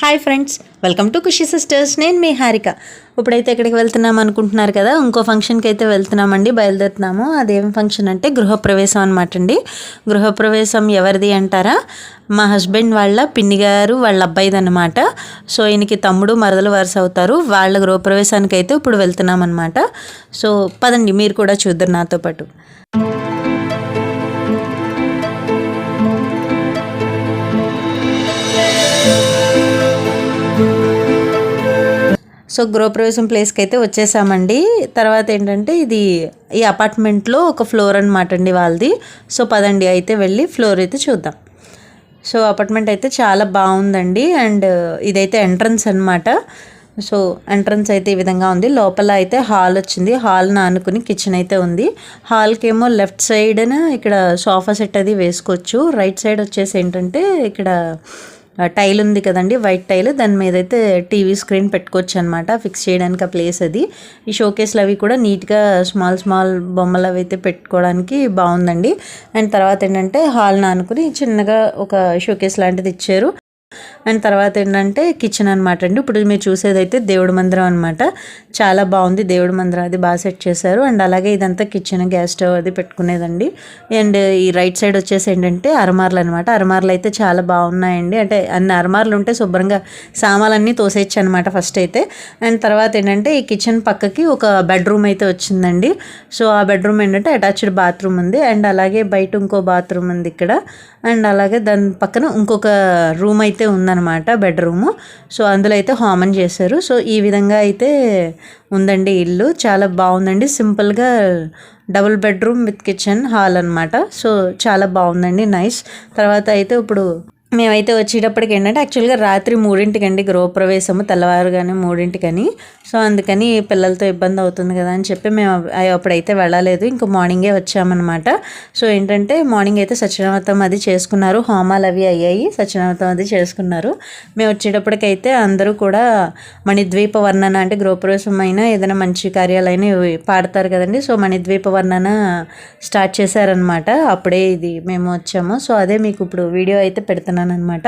Hi friends welcome to Khushi sisters నేను మీ హారిక. ఇప్పుడైతే ఎక్కడికి వెళ్తున్నాం అనుకుంటున్నారు కదా ఇంకో ఫంక్షన్కి అయితే వెళ్తున్నామండి బయలుదేరుతున్నాము. అదేం ఫంక్షన్ అంటే గృహప్రవేశం అనమాట అండి. గృహప్రవేశం ఎవరిది అంటారా? మా హస్బెండ్ వాళ్ళ పిన్ని గారు వాళ్ళ అబ్బాయిది అనమాట సో ఈయనకి తమ్ముడు మరదలు వరుస అవుతారు. వాళ్ళ గృహప్రవేశానికి అయితే ఇప్పుడు వెళ్తున్నాం అనమాట సో పదండి మీరు కూడా చూద్దరు నాతో పాటు. సో గృహప్రవేశం ప్లేస్కి అయితే వచ్చేసామండి. తర్వాత ఏంటంటే ఇది ఈ అపార్ట్మెంట్లో ఒక ఫ్లోర్ అనమాట అండి వాళ్ళది. సో పదండి అయితే వెళ్ళి ఫ్లోర్ అయితే చూద్దాం. సో అపార్ట్మెంట్ అయితే చాలా బాగుందండి. అండ్ ఇదైతే ఎంట్రన్స్ అనమాట సో ఎంట్రన్స్ అయితే ఈ విధంగా ఉంది. లోపల అయితే హాల్ వచ్చింది. హాల్ ఆనుకుని కిచెన్ అయితే ఉంది. హాల్కి ఏమో లెఫ్ట్ సైడ్న ఇక్కడ సోఫా సెట్ అది వేసుకోవచ్చు. రైట్ సైడ్ వచ్చేసి ఏంటంటే ఇక్కడ టైల్ ఉంది కదండి వైట్ టైల్. దాని మీద అయితే టీవీ స్క్రీన్ పెట్టుకోవచ్చు అనమాట ఫిక్స్ చేయడానికి ఆ ప్లేస్ అది. ఈ షోకేస్లు అవి కూడా నీట్గా స్మాల్ స్మాల్ బొమ్మలు అవి అయితే పెట్టుకోవడానికి బాగుందండి. అండ్ తర్వాత ఏంటంటే హాల్ నానుకుని చిన్నగా ఒక షోకేస్ లాంటిది ఇచ్చారు. అండ్ తర్వాత ఏంటంటే కిచెన్ అనమాట అండి. ఇప్పుడు మీరు చూసేది అయితే దేవుడి మందిరం అనమాట చాలా బాగుంది దేవుడి మందిరం. అది బాగా సెట్ చేశారు. అండ్ అలాగే ఇదంతా కిచెన్ గ్యాస్ స్టవ్ అది పెట్టుకునేదండి. అండ్ ఈ రైట్ సైడ్ వచ్చేసి ఏంటంటే అరమార్లు అనమాట అరమార్లు అయితే చాలా బాగున్నాయండి. అంటే అన్ని అరమార్లు ఉంటే శుభ్రంగా సామాన్లన్నీ తోసేయచ్చు అనమాట ఫస్ట్ అయితే. అండ్ తర్వాత ఏంటంటే ఈ కిచెన్ పక్కకి ఒక బెడ్రూమ్ అయితే వచ్చిందండి. సో ఆ బెడ్రూమ్ ఏంటంటే అటాచ్డ్ బాత్రూమ్ ఉంది. అండ్ అలాగే బయట ఇంకో బాత్రూమ్ ఉంది ఇక్కడ. అండ్ అలాగే దాని పక్కన ఇంకొక రూమ్ అయితే ఉందన్నమాట బెడ్రూము. సో అందులో అయితే హోమన్ చేశారు. సో ఈ విధంగా అయితే ఉందండి ఇల్లు. చాలా బాగుందండి. సింపుల్గా double bedroom with kitchen hall అనమాట సో చాలా బాగుందండి. నైస్. తర్వాత అయితే ఇప్పుడు మేమైతే వచ్చేటప్పటికి ఏంటంటే యాక్చువల్గా రాత్రి మూడింటికండి గృహప్రవేశము తెల్లవారుగానే మూడింటికని. సో అందుకని పిల్లలతో ఇబ్బంది అవుతుంది కదా అని చెప్పి మేము అప్పుడైతే వెళ్ళలేదు. ఇంక మార్నింగే వచ్చామన్నమాట. సో ఏంటంటే మార్నింగ్ అయితే సత్యనామతం అది చేసుకున్నారు. హోమాలు అవి అయ్యాయి. సత్యనామతం అది చేసుకున్నారు. మేము వచ్చేటప్పటికైతే అందరూ కూడా మణిద్వీప వర్ణన అంటే గృహప్రవేశం అయినా ఏదైనా మంచి కార్యాలైనా పాడతారు కదండి. సో మణిద్వీప వర్ణన స్టార్ట్ చేశారనమాట అప్పుడే ఇది మేము వచ్చాము. సో అదే మీకు ఇప్పుడు వీడియో అయితే పెడుతున్నాను. అనమాట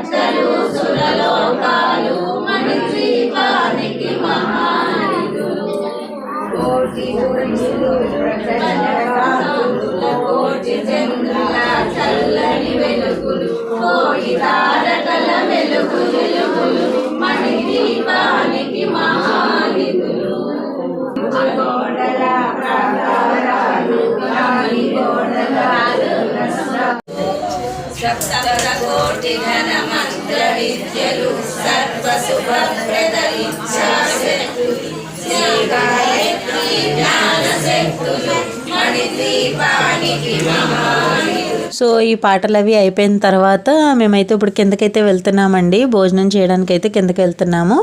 రక్షలు సురలోకాలు మన జీవానికి మహానిధులు కోటి కోటి చంద్రుల చల్లని వెలుగులు కోటి తారకల వెలుగు వెలుగులు మన మణిద్వీపానికి మహానిధులు గోడల ప్రాకారాలు సప్తకోటి ఘన మంత్ర విద్యలు శ్రీ గాయత్రి మహాని సో ఈ పాటలు అవి అయిపోయిన తర్వాత మేమైతే ఇప్పుడు కిందకైతే వెళ్తున్నామండి. భోజనం చేయడానికి అయితే కిందకి వెళ్తున్నాము.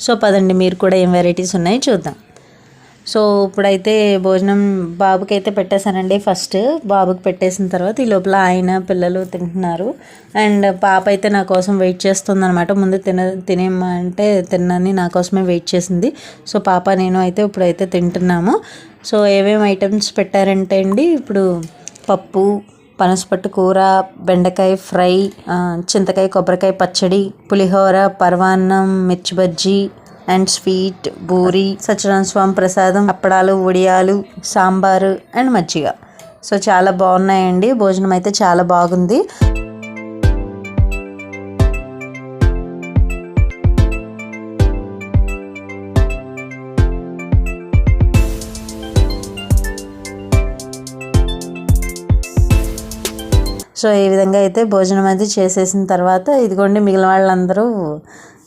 సో పదండి మీరు కూడా ఏం వెరైటీస్ ఉన్నాయి చూద్దాం. సో ఇప్పుడైతే భోజనం బాబుకి అయితే పెట్టేశానండి ఫస్ట్. బాబుకి పెట్టేసిన తర్వాత ఈ లోపల ఆయన పిల్లలు తింటున్నారు. అండ్ పాప అయితే నా కోసం వెయిట్ చేస్తుంది అనమాట ముందు తిన తినేమంటే తినని నా కోసమే వెయిట్ చేసింది. సో పాప నేను అయితే ఇప్పుడైతే తింటున్నాము. సో ఏమేమి ఐటమ్స్ పెట్టారంటే అండి ఇప్పుడు పప్పు పనసపట్టు కూర బెండకాయ ఫ్రై చింతకాయ కొబ్బరికాయ పచ్చడి పులిహోర పరవాన్నం మిర్చి బజ్జీ అండ్ స్వీట్ బూరి సత్యనారాయణ స్వామి ప్రసాదం అప్పడాలు వడియాలు సాంబారు అండ్ మజ్జిగ సో చాలా బాగున్నాయండి భోజనం అయితే చాలా బాగుంది సో ఈ విధంగా అయితే భోజనం అయితే చేసేసిన తర్వాత ఇదిగోండి మిగిలిన వాళ్ళందరూ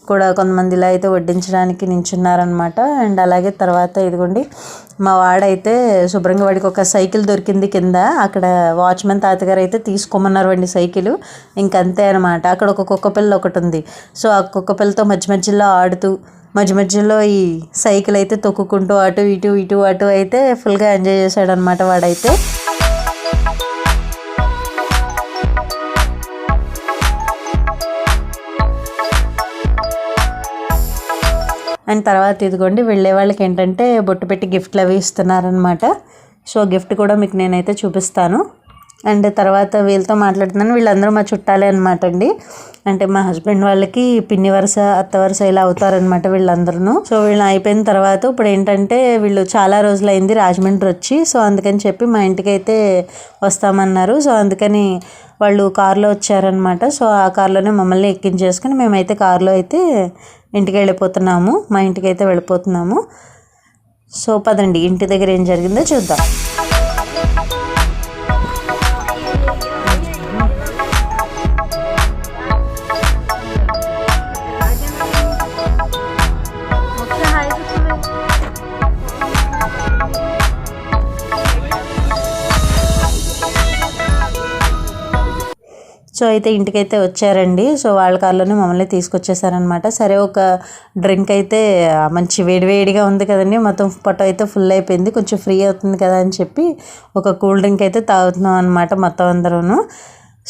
కూడా కొంతమంది ఇలా అయితే వడ్డించడానికి నించున్నారనమాట అండ్ అలాగే తర్వాత ఇదిగోండి మా వాడైతే శుభ్రంగా వాడికి ఒక సైకిల్ దొరికింది కింద. అక్కడ వాచ్మెన్ తాతగారు అయితే తీసుకోమన్నారు అండి సైకిల్. ఇంకంతే అనమాట అక్కడ ఒక కుక్క పిల్ల ఒకటి ఉంది. సో ఆ కుక్క పిల్లతో మధ్య మధ్యలో ఆడుతూ మధ్య మధ్యలో ఈ సైకిల్ అయితే తొక్కుకుంటూ అటు ఇటు ఇటు అటు అయితే ఫుల్గా ఎంజాయ్ చేశాడనమాట వాడైతే. అండ్ తర్వాత ఇదిగోండి వెళ్ళే వాళ్ళకి ఏంటంటే బొట్టు పెట్టి గిఫ్ట్లు అవి ఇస్తున్నారనమాట సో గిఫ్ట్ కూడా మీకు నేనైతే చూపిస్తాను. అండ్ తర్వాత వీళ్ళతో మాట్లాడుతున్నాను. వీళ్ళందరూ మా చుట్టాలే అనమాట అండి. అంటే మా హస్బెండ్ వాళ్ళకి పిన్ని వరుస అత్త వరుస ఇలా అవుతారనమాట వీళ్ళందరూ సో వీళ్ళు అయిపోయిన తర్వాత ఇప్పుడు ఏంటంటే వీళ్ళు చాలా రోజులైంది రాజమండ్రి వచ్చి సో అందుకని చెప్పి మా ఇంటికి అయితే వస్తామన్నారు. సో అందుకని వాళ్ళు కారులో వచ్చారనమాట సో ఆ కార్లోనే మమ్మల్ని ఎక్కించేసుకుని మేమైతే కారులో అయితే ఇంటికి వెళ్ళిపోతున్నాము మా ఇంటికి అయితే వెళ్ళిపోతున్నాము. సో పదండి ఇంటి దగ్గర ఏం జరిగిందో చూద్దాం. సో అయితే ఇంటికైతే వచ్చారండి. సో వాళ్ళ కారులోనే మమ్మల్ని తీసుకొచ్చేసారనమాట సరే ఒక డ్రింక్ అయితే మంచి వేడివేడిగా ఉంది కదండి. మొత్తం పొట్ట అయితే ఫుల్ అయిపోయింది. కొంచెం ఫ్రీ అవుతుంది కదా అని చెప్పి ఒక కూల్ డ్రింక్ అయితే తాగుతున్నాం అనమాట మొత్తం అందరూను.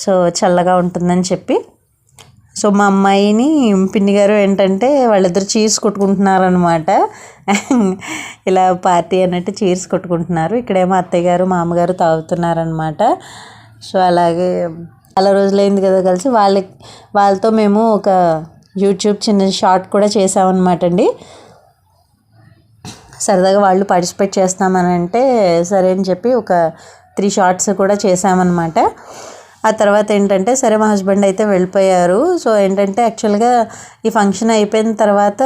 సో చల్లగా ఉంటుందని చెప్పి. సో మా అమ్మాయిని పిన్ని గారు ఏంటంటే వాళ్ళిద్దరు చీర్స్ కొట్టుకుంటున్నారనమాట ఇలా పార్టీ అన్నట్టు చీర్స్ కొట్టుకుంటున్నారు. ఇక్కడేమో అత్తయ్య గారు మామగారు తాగుతున్నారనమాట సో అలాగే చాలా రోజులైంది కదా కలిసి. వాళ్ళకి వాళ్ళతో మేము ఒక యూట్యూబ్ చిన్న షార్ట్ కూడా చేసామన్నమాట అండి. సరదాగా వాళ్ళు పార్టిసిపేట్ చేస్తామని అంటే సరే అని చెప్పి ఒక త్రీ షార్ట్స్ కూడా చేసామన్నమాట. ఆ తర్వాత ఏంటంటే సరే మా హస్బెండ్ అయితే వెళ్ళిపోయారు. సో ఏంటంటే యాక్చువల్గా ఈ ఫంక్షన్ అయిపోయిన తర్వాత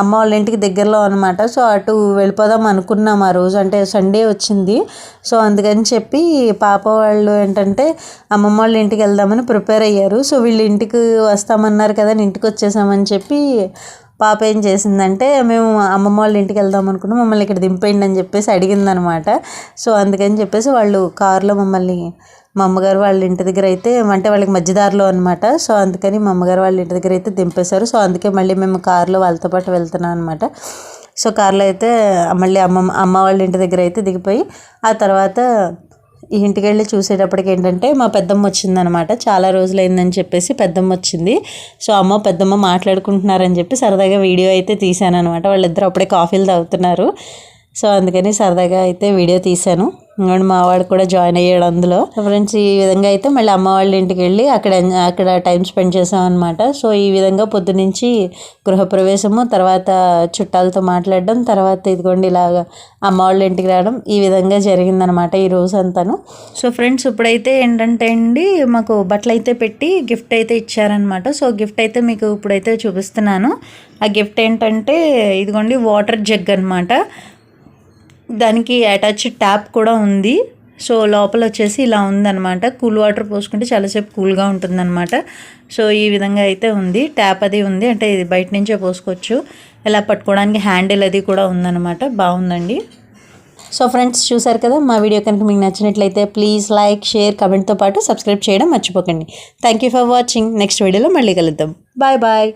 అమ్మ వాళ్ళ ఇంటికి దగ్గరలో అనమాట సో అటు వెళ్ళిపోదాం అనుకున్నాం ఆ రోజు. అంటే సండే వచ్చింది. సో అందుకని చెప్పి పాప వాళ్ళు ఏంటంటే అమ్మమ్మ వాళ్ళ ఇంటికి వెళ్దామని ప్రిపేర్ అయ్యారు. సో వీళ్ళు ఇంటికి వస్తామన్నారు కదా అని ఇంటికి వచ్చేసామని చెప్పి పాప ఏం చేసిందంటే మేము అమ్మమ్మ వాళ్ళ ఇంటికి వెళ్దాం అనుకున్నాం. మమ్మల్ని ఇక్కడ దింపేయండి అని చెప్పేసి అడిగిందనమాట సో అందుకని చెప్పేసి వాళ్ళు కారులో మమ్మల్ని మా అమ్మగారు వాళ్ళ ఇంటి దగ్గర అయితే అంటే వాళ్ళకి మధ్యదారిలో అనమాట సో అందుకని మా అమ్మగారు వాళ్ళ ఇంటి దగ్గర అయితే దింపేశారు. సో అందుకే మళ్ళీ మేము కారులో వాళ్ళతో పాటు వెళ్తున్నాం అనమాట సో కార్లో అయితే మళ్ళీ అమ్మ అమ్మ వాళ్ళ ఇంటి దగ్గర అయితే దిగిపోయి ఆ తర్వాత ఈ ఇంటికి వెళ్ళి చూసేటప్పటికి ఏంటంటే మా పెద్దమ్మ వచ్చిందనమాట చాలా రోజులైందని చెప్పేసి పెద్దమ్మ వచ్చింది. సో అమ్మ పెద్దమ్మ మాట్లాడుకుంటున్నారని చెప్పి సరదాగా వీడియో అయితే తీశాను అనమాట వాళ్ళిద్దరు అప్పుడే కాఫీలు తాగుతున్నారు. సో అందుకని సరదాగా అయితే వీడియో తీశాను. ఇంకోటి మా వాడు కూడా జాయిన్ అయ్యాడు అందులో. ఫ్రెండ్స్ ఈ విధంగా అయితే మళ్ళీ అమ్మ వాళ్ళ ఇంటికి వెళ్ళి అక్కడ అక్కడ టైం స్పెండ్ చేసాం అనమాట సో ఈ విధంగా పొద్దునుంచి గృహప్రవేశము తర్వాత చుట్టాలతో మాట్లాడడం తర్వాత ఇదిగోండి ఇలాగా అమ్మ వాళ్ళ ఇంటికి రావడం ఈ విధంగా జరిగిందనమాట ఈ రోజు అంతాను సో ఫ్రెండ్స్ ఇప్పుడైతే ఏంటంటే అండి మాకు బట్టలు అయితే పెట్టి గిఫ్ట్ అయితే ఇచ్చారనమాట సో గిఫ్ట్ అయితే మీకు ఇప్పుడైతే చూపిస్తున్నాను. ఆ గిఫ్ట్ ఏంటంటే ఇదిగోండి వాటర్ జగ్ అనమాట దానికి అటాచ్ ట్యాప్ కూడా ఉంది. సో లోపల వచ్చేసి ఇలా ఉందన్నమాట. కూల్ వాటర్ పోసుకుంటే చాలాసేపు కూల్గా ఉంటుందన్నమాట. సో ఈ విధంగా అయితే ఉంది. ట్యాప్ అది ఉంది. అంటే ఇది బయట నుంచే పోసుకోవచ్చు. ఇలా పట్టుకోవడానికి హ్యాండిల్ అది కూడా ఉందన్నమాట. బాగుందండి. సో ఫ్రెండ్స్ చూసారు కదా మా వీడియో కనుక మీకు నచ్చినట్లయితే ప్లీజ్ లైక్ షేర్ కమెంట్తో పాటు సబ్స్క్రైబ్ చేయడం మర్చిపోకండి. Thank you for watching next వీడియోలో మళ్ళీ కలుద్దాం. Bye bye